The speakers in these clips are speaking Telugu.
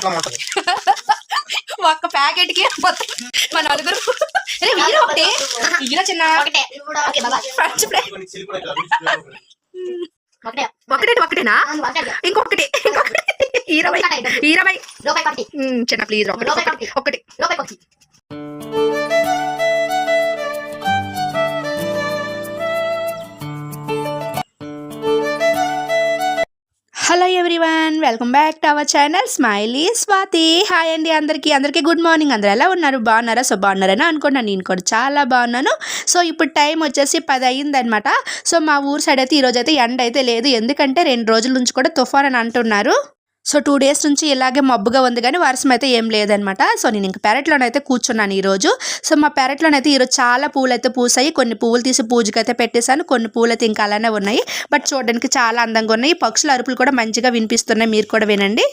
అట్లా ఉంటది ఒక్క ప్యాకెట్కి మొత్తం మన నలుగురు. అరే వీర ఒకటి? వీర చిన్న ఒకటే నువ్వు కూడా ఓకే బాబా. ఫ్రెంచ్ ఫ్రై ఒకటే. ఒకటి ఒకటేనా? ఇంకొకటి ఇంకొకటి. ఇరవై ఇరవై. చిన్న ప్లీజ్ ఒకటి ఒకటి ఒకటి. Hello everyone welcome back to our channel smiley Swathi. Hi అండి అందరికీ. అందరికీ గుడ్ మార్నింగ్. అందరూ ఎలా ఉన్నారు? బాగున్నారా? సో బాగున్నారని అనుకున్నాను నేను కూడా చాలా బాగున్నాను. సో ఇప్పుడు టైం వచ్చేసి పది అయ్యిందనమాట సో మా ఊరు సైడ్ అయితే ఈరోజు అయితే ఎండ అయితే లేదు. ఎందుకంటే రెండు రోజుల నుంచి కూడా తుఫాన్ అని అంటున్నారు. సో టూ డేస్ నుంచి ఇలాగే మబ్బుగా ఉంది కానీ వర్షం అయితే ఏం లేదనమాట. సో నేను ఇంకా పెరట్లోనైతే కూర్చున్నాను ఈరోజు సో మా పెరట్లోనైతే ఈరోజు చాలా పూలు అయితే పూసాయి. కొన్ని పువ్వులు తీసి పూజకి అయితే పెట్టేశాను. కొన్ని పూలు అయితే ఇంకా అలానే ఉన్నాయి. బట్ చూడడానికి చాలా అందంగా ఉన్నాయి. పక్షుల అరుపులు కూడా మంచిగా వినిపిస్తున్నాయి. మీరు కూడా వినండి.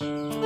Thank you.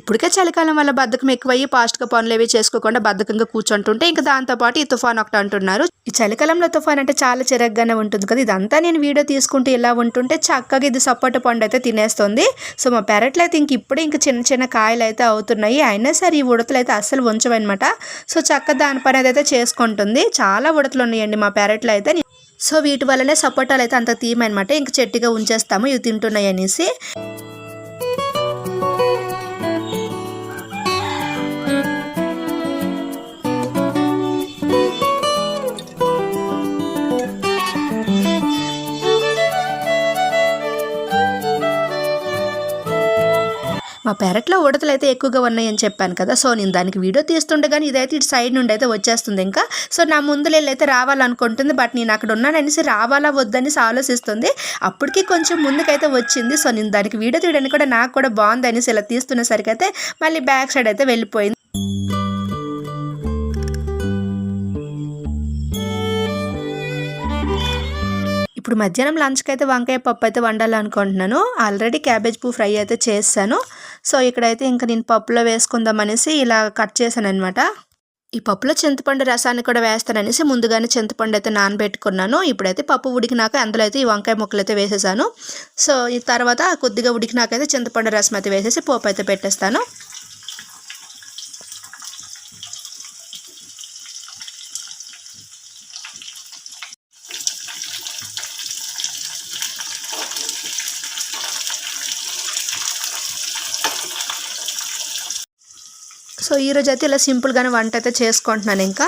ఇప్పటికే చలికాలం వల్ల బద్ధకం ఎక్కువయ్యి ఫాస్ట్గా పనులు ఏవి చేసుకోకుండా బద్ధకంగా కూర్చుంటుంటే ఇంకా దాంతోపాటు ఈ తుఫాన్ ఒకటి అంటున్నారు. ఈ చలికాలంలో తుఫాన్ అంటే చాలా చిరగ్గానే ఉంటుంది కదా. ఇదంతా నేను వీడియో తీసుకుంటే ఇలా ఉంటుంటే చక్కగా ఇది సపోటా పండు అయితే తినేస్తుంది. సో మా పెరట్లో అయితే ఇంక ఇప్పుడే ఇంకా చిన్న చిన్న కాయలు అయితే అవుతున్నాయి. అయినా సరే ఈ ఉడతలు అయితే అస్సలు ఉంచవన్నమాట. సో చక్క దాని పని అయితే చేసుకుంటుంది. చాలా ఉడతలు ఉన్నాయండి మా పెరట్లో అయితే. సో వీటి వల్లనే సపోటాలు అయితే అంత తీయమనమాట ఇంక చెట్టుగా ఉంచేస్తాము. ఇవి తింటున్నాయి అనేసి. మా పెరట్లో ఉడతలు అయితే ఎక్కువగా ఉన్నాయని చెప్పాను కదా సో నేను దానికి వీడియో తీస్తుండగానే ఇదైతే ఇటు సైడ్ నుండి అయితే వచ్చేస్తుంది ఇంకా. సో నా ముందు అయితే రావాలనుకుంటుంది బట్ నేను అక్కడ ఉన్నాననేసి రావాలా వద్దనేసి ఆలోచిస్తుంది. అప్పటికి కొంచెం ముందుకైతే వచ్చింది సో నేను దానికి వీడియో తీయడానికి కూడా నాకు కూడా బాగుంది అనేసి ఇలా తీస్తున్నసరికి అయితే మళ్ళీ బ్యాక్ సైడ్ అయితే వెళ్ళిపోయింది. ఇప్పుడు మధ్యాహ్నం లంచ్కి అయితే వంకాయ పప్పు అయితే వండాలనుకుంటున్నాను. ఆల్రెడీ క్యాబేజ్ పువ్వు ఫ్రై అయితే చేస్తాను సో ఇక్కడైతే ఇంకా నేను పప్పులో వేసుకుందాం అనేసి ఇలా కట్ చేశాను అనమాట ఈ పప్పులో చింతపండు రసాన్ని కూడా వేస్తాననేసి ముందుగానే చింతపండు అయితే నానబెట్టుకున్నాను. ఇప్పుడైతే పప్పు ఉడికినాక అందులో అయితే ఈ వంకాయ ముక్కలు అయితే వేసేసాను. సో ఈ తర్వాత కొద్దిగా ఉడికినాకైతే చింతపండు రసం అయితే వేసేసి పోపు అయితే పెట్టేస్తాను. సో ఈరోజు అయితే ఇలా సింపుల్గానే వంట అయితే చేసుకుంటున్నాను ఇంకా.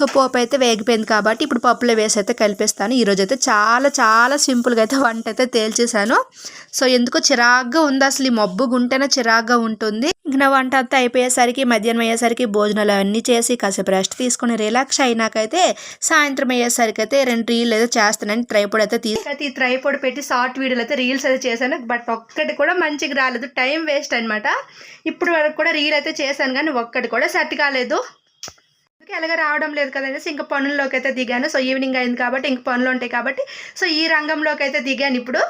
సో పోపు అయితే వేగిపోయింది కాబట్టి ఇప్పుడు పప్పులో వేసి అయితే కలిపేస్తాను. ఈరోజు అయితే చాలా చాలా సింపుల్గా అయితే వంట అయితే తేల్చేసాను సో ఎందుకో చిరాగ్గా ఉంది అసలు ఈ మబ్బు గుంటేనే చిరాగ్గా ఉంటుంది. ఇంక నా వంట అంతా అయిపోయేసరికి మధ్యాహ్నం అయ్యేసరికి భోజనాలు అన్నీ చేసి కాసేపు రెస్ట్ తీసుకుని రిలాక్స్ అయినాకైతే సాయంత్రం అయ్యేసరికి అయితే రెండు రీల్ అయితే చేస్తానని ట్రైపోడ్ అయితే తీసి ఈ ట్రైపోడ్ పెట్టి షార్ట్ వీడియోలు అయితే రీల్స్ అయితే చేశాను. బట్ ఒక్కటి కూడా మంచిగా రాలేదు. టైం వేస్ట్ అనమాట ఇప్పుడు వరకు కూడా రీల్ అయితే చేశాను కానీ ఒక్కటి కూడా సెట్ కాలేదు. అందుకే ఎలాగ రావడం లేదు కదనేసి ఇంకా పనుల్లోకి అయితే దిగాను. సో ఈవినింగ్ అయింది కాబట్టి ఇంక పనులు ఉంటాయి కాబట్టి సో ఈ రంగంలోకి అయితే దిగాను ఇప్పుడు.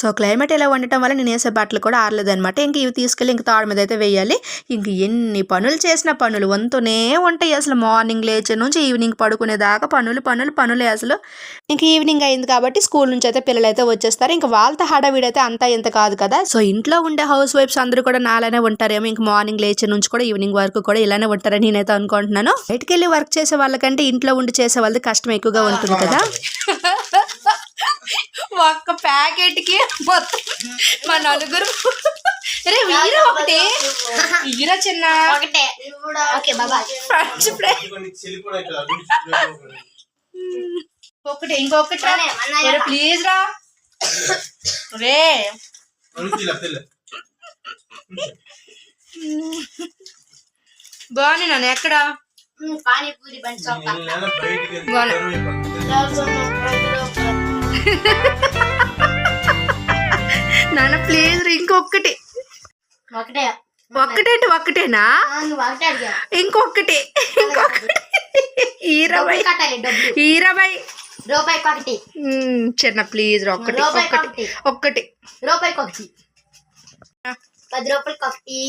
సో క్లైమేట్ ఇలా ఉండటం వల్ల నేను వేసే బట్టలు కూడా ఆరలేదనమాట ఇంక ఇవి తీసుకెళ్ళి ఇంక తాడు మీద అయితే వేయాలి. ఇంక ఎన్ని పనులు చేసిన పనులు వంతునే ఉంటాయి అసలు మార్నింగ్ లేచే నుంచి ఈవినింగ్ పడుకునేదాకా పనులు పనులు పనులే అసలు. ఇంక ఈవినింగ్ అయింది కాబట్టి స్కూల్ నుంచి అయితే పిల్లలు అయితే వచ్చేస్తారు. ఇంక వాళ్ళతో హడావిడైతే అంతా ఇంత కాదు కదా. సో ఇంట్లో ఉండే హౌస్ వైఫ్స్ అందరూ కూడా నాలానే ఉంటారేమో ఇంక మార్నింగ్ లేచే నుంచి కూడా ఈవినింగ్ వరకు కూడా ఇలానే ఉంటారని నేనైతే అనుకుంటున్నాను. బయటకెళ్ళి వర్క్ చేసే వాళ్ళకంటే ఇంట్లో ఉండి చేసే వాళ్ళది కష్టం ఎక్కువగా ఉంటుంది కదా. ఒక్క ప్యాకెట్కి మొత్తం మా నలుగురు. రే వీర ఒకటి. వీర చిన్న. ఒకటే. ఓకే బాబా. ఫ్రెంచ్ ఫ్రై ఒకటి ఇంకొకటి రా. ప్లీజ్ రా. రే బాగుంది నన్ను ఎక్కడ? పానీపూరి బండి నాన్న ప్లీజ్ ఇంకొకటి ఒకటే. ఒక్కటేంటి ఒక్కటేనా ఆ, నువ్వు ఒకటే అడిగా ఇంకొకటి ఇంకొకటి. ఇరవై ఇరవై. ఒకటి. చిన్న ప్లీజ్ ఒక్కటి ఒక్కటి ఒకటి ఒక్కటి రూపాయికి ఒకటి. పది రూపాయలకి ఒకటి.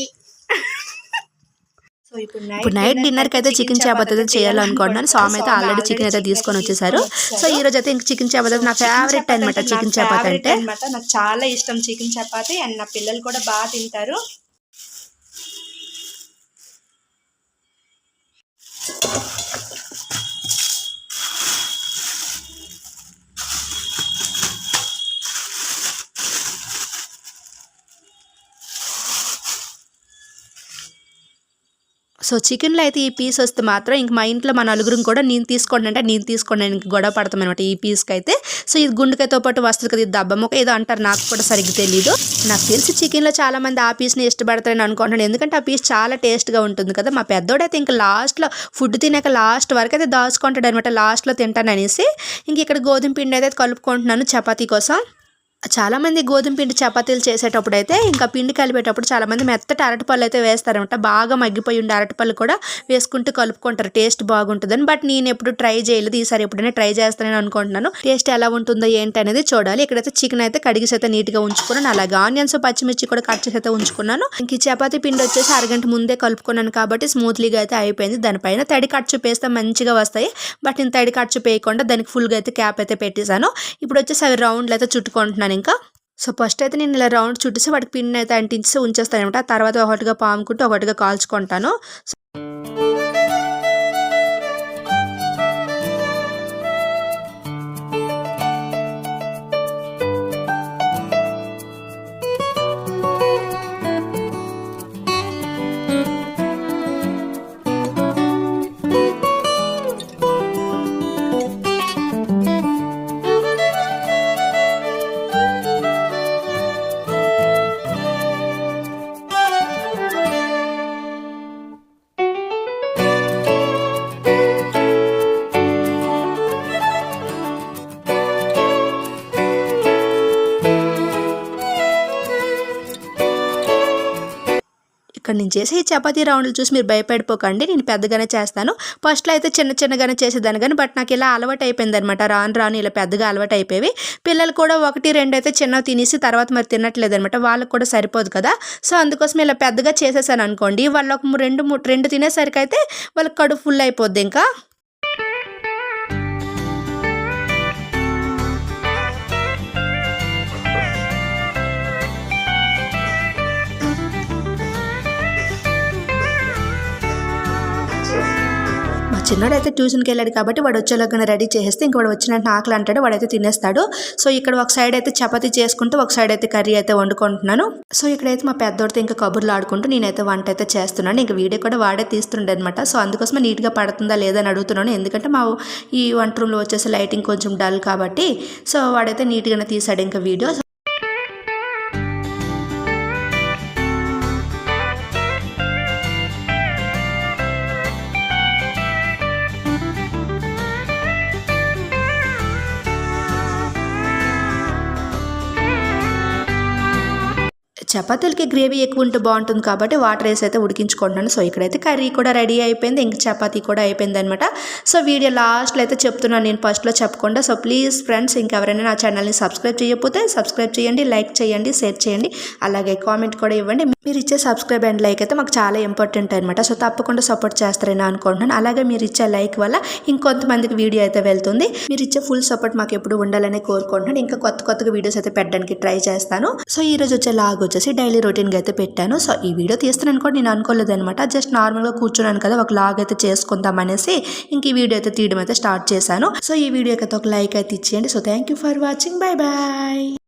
ఇప్పుడు నైట్ డిన్నర్కి అయితే చికెన్ చపాతీ అయితే చేయాలనుకుంటున్నాను స్వామి అయితే ఆల్రెడీ చికెన్ అయితే తీసుకొని వచ్చేసారు. సో ఈ రోజు అయితే ఇంక చికెన్ చపాతీ నా ఫేవరెట్ అనమాట చికెన్ చపాతీ అంటే అనమాట నాకు చాలా ఇష్టం చికెన్ చపాతి అండ్ నా పిల్లలు కూడా బాగా తింటారు. సో చికెన్లో అయితే ఈ పీస్ వస్తే మాత్రం ఇంక మా ఇంట్లో మా నలుగురం కూడా నేను తీసుకోండి అంటే నేను తీసుకోండి ఇంక గొడవ పడతాం అనమాట ఈ పీస్కి అయితే. సో ఇది గుండెకాయతో పాటు వస్తుంది కదా ఇది దబ్బమ్మక ఏదో అంటారు నాకు కూడా సరిగ్గా తెలియదు నాకు తెలిసి చికెన్లో చాలా మంది ఆ పీస్ని ఇష్టపడతారని అనుకుంటున్నాను. ఎందుకంటే ఆ పీస్ చాలా టేస్ట్గా ఉంటుంది కదా. మా పెద్దోడైతే ఇంకా లాస్ట్లో ఫుడ్ తినాక లాస్ట్ వరకు అయితే దాచుకుంటాడు అనమాట లాస్ట్లో తింటాను అనేసి ఇంక ఇక్కడ గోధుమ పిండి అయితే కలుపుకుంటున్నాను చపాతీ కోసం. చాలా మంది గోధుమ పిండి చపాతీలు చేసేటప్పుడు అయితే ఇంకా పిండి కలిపేటప్పుడు చాలా మంది మెత్తటి అరటిపళ్ళు అయితే వేస్తారనమాట. బాగా మగ్గిపోయి ఉండే అరటిపళ్ళు కూడా వేసుకుంటూ కలుపుకుంటారు. టేస్ట్ బాగుంటుందని. బట్ నేను ఎప్పుడు ట్రై చేయలేదు. ఈసారి ఎప్పుడైనా ట్రై చేస్తానని అనుకుంటున్నాను. టేస్ట్ ఎలా ఉంటుందో ఏంటి అనేది చూడాలి. ఇక్కడైతే చికెన్ అయితే కడిగేసి అయితే నీట్గా ఉంచుకున్నాను. అలాగే ఆనియన్స్ పచ్చిమిర్చి కూడా కట్ చేసి అయితే ఉంచుకున్నాను. ఇంక చపాతీ పిండి వచ్చేసి అరగంట ముందే కలుపుకున్నాను కాబట్టి స్మూత్లీగా అయితే అయిపోయింది. దానిపైన తడి కట్ వేస్తే మంచిగా వస్తాయి. బట్ నేను తడి కట్ పేయకుండా దానికి ఫుల్గా అయితే క్యాప్ అయితే పెట్టేశాను. ఇప్పుడు వచ్చేసి అవి రౌండ్లు అయితే చుట్టుకుంటున్నాను. ఇంకా సో ఫస్ట్ అయితే నేను ఇలా రౌండ్ చుట్టేసి వాటికి పిన్ అయితే అంటించి ఉంచేస్తాను అనమాట తర్వాత ఒకటిగా పాముకుంటూ ఒకటిగా కాల్చుకుంటాను. ఇక్కడ నేను చేసే ఈ చపాతీ రౌండ్లు చూసి మీరు భయపడిపోకండి నేను పెద్దగానే చేస్తాను. ఫస్ట్లో అయితే చిన్న చిన్నగానే చేసేదాన్ని కానీ బట్ నాకు ఇలా అలవాటు అయిపోయింది అనమాట రాను రాను ఇలా పెద్దగా అలవాటు అయిపోయి పిల్లలు కూడా ఒకటి రెండు అయితే చిన్నవి తినేసి తర్వాత మరి తినట్లేదు అనమాట వాళ్ళకి కూడా సరిపోదు కదా. సో అందుకోసం ఇలా పెద్దగా చేసేసాను అనుకోండి. వాళ్ళు ఒక రెండు రెండు తినేసరికి అయితే వాళ్ళకి కడుపు ఫుల్ అయిపోద్ది ఇంకా. చిన్నోడైతే ట్యూషన్కి వెళ్ళాడు కాబట్టి వాడు వచ్చేలాగా రెడీ చేసేస్తే ఇంక వాడు వచ్చినట్టు ఆకలి అంటాడు వాడైతే తినేస్తాడు. సో ఇక్కడ ఒక సైడ్ అయితే చపాతి చేసుకుంటూ ఒక సైడ్ అయితే కర్రీ అయితే వండుకుంటున్నాను. సో ఇక్కడైతే మా పెద్దోడితో ఇంకా కబుర్లు ఆడుకుంటూ నేనైతే వంట అయితే చేస్తున్నాను. ఇంకా వీడియో కూడా వాడే తీస్తుండే అనమాట సో అందుకోసమే నీట్గా పడుతుందా లేదా అని అడుగుతున్నాను. ఎందుకంటే మా ఈ వంట రూమ్లో వచ్చేసి లైటింగ్ కొంచెం డల్ కాబట్టి సో వాడైతే నీట్గానే తీసాడు ఇంకా వీడియో. చపాతీలకి గ్రేవీ ఎక్కువ ఉంటే బాగుంటుంది కాబట్టి వాటర్ వేసి అయితే ఉడికించుకుంటున్నాను. సో ఇక్కడైతే కర్రీ కూడా రెడీ అయిపోయింది. ఇంక చపాతీ కూడా అయిపోయింది అనమాట సో వీడియో లాస్ట్లో అయితే చెప్తున్నాను. నేను ఫస్ట్లో చెప్పకుండా. సో ప్లీజ్ ఫ్రెండ్స్ ఇంకెవరైనా నా ఛానల్ని సబ్స్క్రైబ్ చేయకపోతే సబ్స్క్రైబ్ చేయండి లైక్ చేయండి షేర్ చేయండి. అలాగే కామెంట్ కూడా ఇవ్వండి. మీరు ఇచ్చే సబ్స్క్రైబ్ అండ్ లైక్ అయితే మాకు చాలా ఇంపార్టెంట్ అనమాట సో తప్పకుండా సపోర్ట్ చేస్తారని అనుకుంటున్నాను. అలాగే మీరు ఇచ్చే లైక్ వల్ల ఇంకొంతమందికి వీడియో అయితే వెళ్తుంది. మీరు ఇచ్చే ఫుల్ సపోర్ట్ మాకు ఎప్పుడు ఉండాలని కోరుకుంటున్నాను. ఇంకా కొత్త కొత్తగా వీడియోస్ అయితే పెట్టడానికి ట్రై చేస్తాను. సో ఈ రోజు వచ్చే లాగ్ వచ్చేసి డైలీ రొటీన్గా అయితే పెట్టాను. సో ఈ వీడియో తీస్తున్నాను కూడా నేను అనుకోలేదు అనమాట జస్ట్ నార్మల్గా కూర్చున్నాను కదా ఒక లాగ్ అయితే చేసుకుందాం అనేసి ఇంక ఈ వీడియో అయితే తీయడం అయితే స్టార్ట్ చేశాను. సో ఈ వీడియోకి అయితే ఒక లైక్ అయితే ఇచ్చేయండి. So thank you for watching. Bye bye.